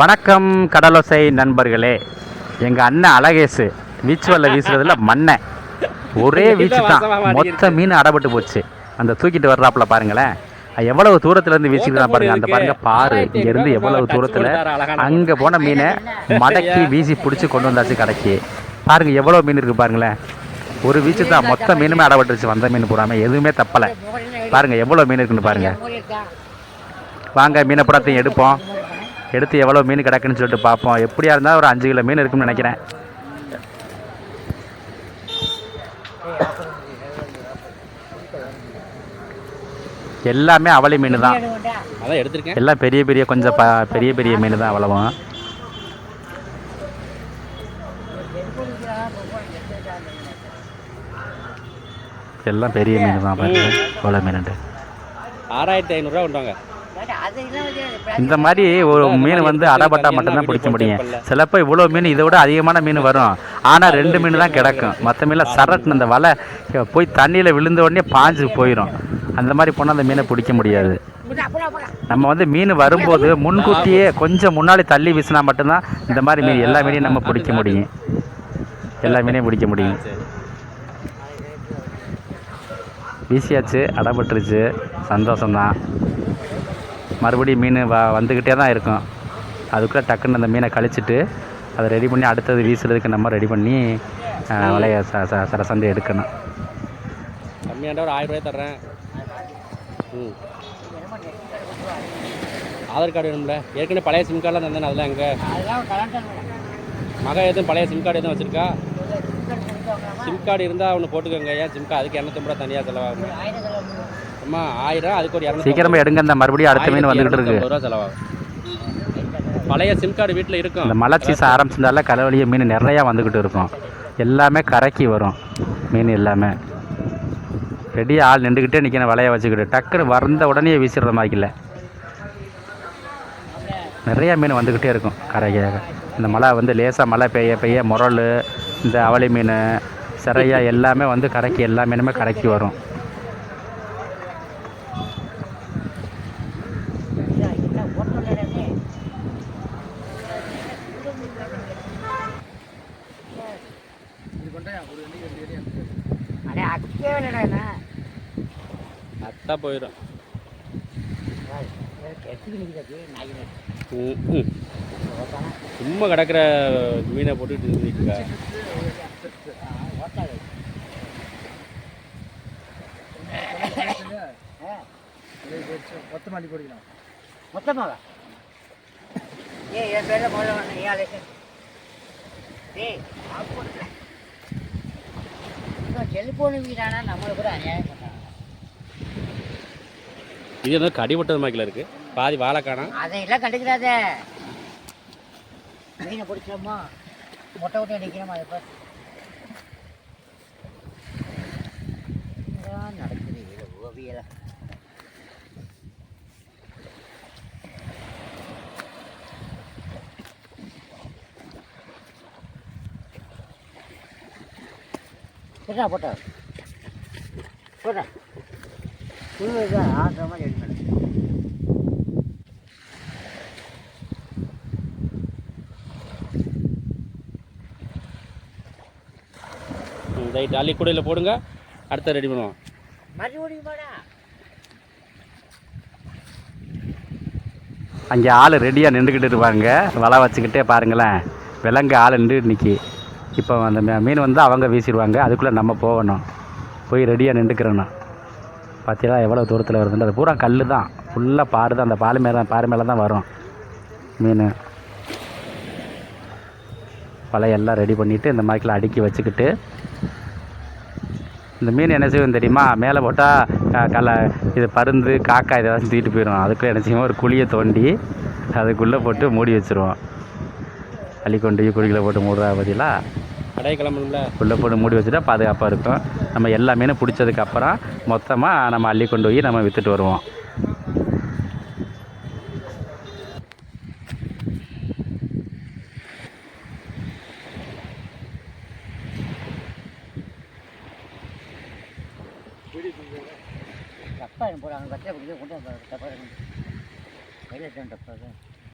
வணக்கம் கடலோசை நண்பர்களே. எங்கள் அண்ணன் அழகேசு வீச்சு வல்ல வீசுறதுல மண்ணை ஒரே வீச்சு தான் மொத்த மீன் அடப்பட்டு போச்சு. அந்த தூக்கிட்டு வர்றாப்புல பாருங்களேன். எவ்வளவு தூரத்துல இருந்து வீசிட்டு பாருங்க அந்த பாருங்க பாரு. இங்க இருந்து எவ்வளவு தூரத்துல அங்க போன மீனை மடக்கி வீசி பிடிச்சி கொண்டு வந்தாச்சு கடைக்கு. பாருங்க எவ்வளவு மீன் இருக்கு பாருங்களேன். ஒரு வீச்சு தான் மொத்த மீனுமே அடப்பட்டுருச்சு. வந்த மீன் போடாம எதுவுமே தப்பலை. பாருங்க எவ்வளவு மீன் இருக்குன்னு பாருங்க. வாங்க மீனை புறத்தையும் எடுப்போம். எடுத்து எவ்வளோ மீன் கிடக்குன்னு சொல்லிட்டு பார்ப்போம். எப்படியா இருந்தால் ஒரு அஞ்சு கிலோ மீன் இருக்கும்னு நினைக்கிறேன். எல்லாமே அவளை மீன் தான். அதான் எடுத்திருக்கேன். எல்லாம் பெரிய பெரிய கொஞ்சம் பெரிய பெரிய மீன் தான் அவ்வளவும். எல்லாம் பெரிய மீன் தான் பாருங்க. அவ்வளோ மீனுண்டு. ஆறாயிரத்தி ஐநூறுரூவா கொண்டாங்க இந்த மாதிரி ஒரு மீன் வந்து அடப்பட்டா மட்டும்தான் பிடிக்க முடியும். சிலப்போ இவ்வளோ மீன் இதை விட அதிகமான மீன் வரும். ஆனால் ரெண்டு மீன் தான் கிடக்கும். மற்ற மீன்லாம் சரட்டுன்னு அந்த வலை போய் தண்ணியில் விழுந்த உடனே பாஞ்சு போயிடும் அந்த மாதிரி போனால் அந்த மீனை பிடிக்க முடியாது. நம்ம வந்து மீன் வரும்போது முன்கூட்டியே கொஞ்சம் முன்னாடி தள்ளி வீசினா மட்டும்தான் இந்த மாதிரி மீன் எல்லா மீனையும் நம்ம பிடிக்க முடியும். எல்லா மீனையும் பிடிக்க முடியும். வீசியாச்சு அடப்பட்டுருச்சு சந்தோஷம்தான். மறுபடியும் மீன் வ வந்துக்கிட்டே தான் இருக்கும். அதுக்குள்ளே டக்குன்னு அந்த மீனை கழிச்சிட்டு அதை ரெடி பண்ணி அடுத்தது வீசுறதுக்கு நம்ம ரெடி பண்ணி வலைய ச ச சரசந்து எடுக்கணும். கம்மியாண்டா ஒரு ஆயிரம் ரூபாய் தர்றேன். ம். ஆதார் கார்டு வேணும்ல? ஏற்கனவே பழைய சிம் கார்டெலாம் தந்தேன் அதெல்லாம் எங்கே? மக எதுவும் பழைய சிம் கார்டு எதுவும் வச்சுருக்கா? சிம் கார்டு இருந்தால் ஒன்று போட்டுக்கோங்க. ஏன் சிம் கார்டு அதுக்கு இரநூத்தம்பது ரூபா தனியாக செலவாகும். அம்மா ஆயிரம் அதுக்கு ஒரு இரநூத்தி சீக்கிரமாக எடுங்க இந்த மறுபடியும் அடுத்த மீன் வந்துக்கிட்டு இருக்கு. ரூபா செலவாகும். பழைய சிம் கார்டு வீட்டில் இருக்கும். இந்த மழை சீசன் ஆரம்பிச்சிருந்தால கலவழிய மீன் நிறையா வந்துக்கிட்டு இருக்கும். எல்லாமே கரைக்கி வரும். மீன் எல்லாமே. ரெடியாக ஆள் நின்றுக்கிட்டே நிற்கணும் வலைய வச்சுக்கிட்டு டக்குன்னு வந்த உடனே வீசிடுற மாதிரில நிறைய மீன் வந்துக்கிட்டே இருக்கும் கரைக்காக இந்த மழை வந்து லேசாக மழை பெய்ய பெய்ய முரல் இந்த அவளி மீன் சிறையா எல்லாமே வந்து கரைக்கு எல்லா மீனுமே கரைக்கு வரும். அத்தா போயிடும். ம், ம். சும்மா கிடக்கிற மீனை போட்டுட்டு நிற்குங்க மொத்தமாக ஏ என் பேரில் முதல்ல வேணும் ஏன் அழைக்க ஏய் செல்போன் வீடானா நம்மளை கூட அநியாயம் பண்ணாங்க இது வந்து கடிபட்டது மாதிரில இருக்கு? பாதி வாழைக்கானா? காணோம் அதையெல்லாம் கண்டுக்கிறாத. மீனை பிடிச்சோமா மொட்டை விட்டு அடிக்கிறோமா அதை பார்த்து நடக்குது இது ஓவியலாம் போட்டா போட்டா. போட்டா. புழு ஆடுற மாதிரி எடுக்கணும். ரைட் அள்ளி கூடையில் போடுங்க. அடுத்த ரெடி பண்ணுவோம். அங்கே ஆள் ரெடியாக நின்றுக்கிட்டு இருப்பாங்க. வலை வச்சுக்கிட்டே பாருங்களேன். விலங்கு ஆள் நின்று நிற்கி இப்போ அந்த மீன் வந்து அவங்க வீசிடுவாங்க. அதுக்குள்ளே நம்ம போகணும். போய் ரெடியாக நின்றுக்கிறணும். பார்த்தீங்களா எவ்வளோ தூரத்தில் வருதுன்னு அது பூரா கல் தான் ஃபுல்லாக பாரு தான் அந்த பால் மேலே பாறை மேலே தான் வரும். மீன். வலையெல்லாம் ரெடி பண்ணிவிட்டு இந்த மாதிரிக்கெல்லாம் அடுக்கி வச்சுக்கிட்டு இந்த மீன் என்ன செய்யும் தெரியுமா? மேலே போட்டால் கல இது பருந்து காக்கா இதெல்லாம் தூக்கிட்டு போயிடும் அதுக்குள்ளே என்ன செய்வோம்? ஒரு குழியை தோண்டி அதுக்குள்ளே போட்டு மூடி வச்சுருவோம். அள்ளி கொண்டு போய் குழிக்குள்ளே போட்டு மூடுறா பதிலா கடையை கிளம்பணும்ல? உள்ளே போட்டு மூடி வச்சுட்டா பாதுகாப்பாக இருக்கும். நம்ம எல்லா மீனும் பிடிச்சதுக்கு அப்புறம் மொத்தமாக நம்ம அள்ளி கொண்டு போய் நம்ம விற்றுட்டு வருவோம். டப்பா போட அவங்க கட்டில பிடிச்சி கொண்டு வந்து டப்பா கையில் டப்பா தான்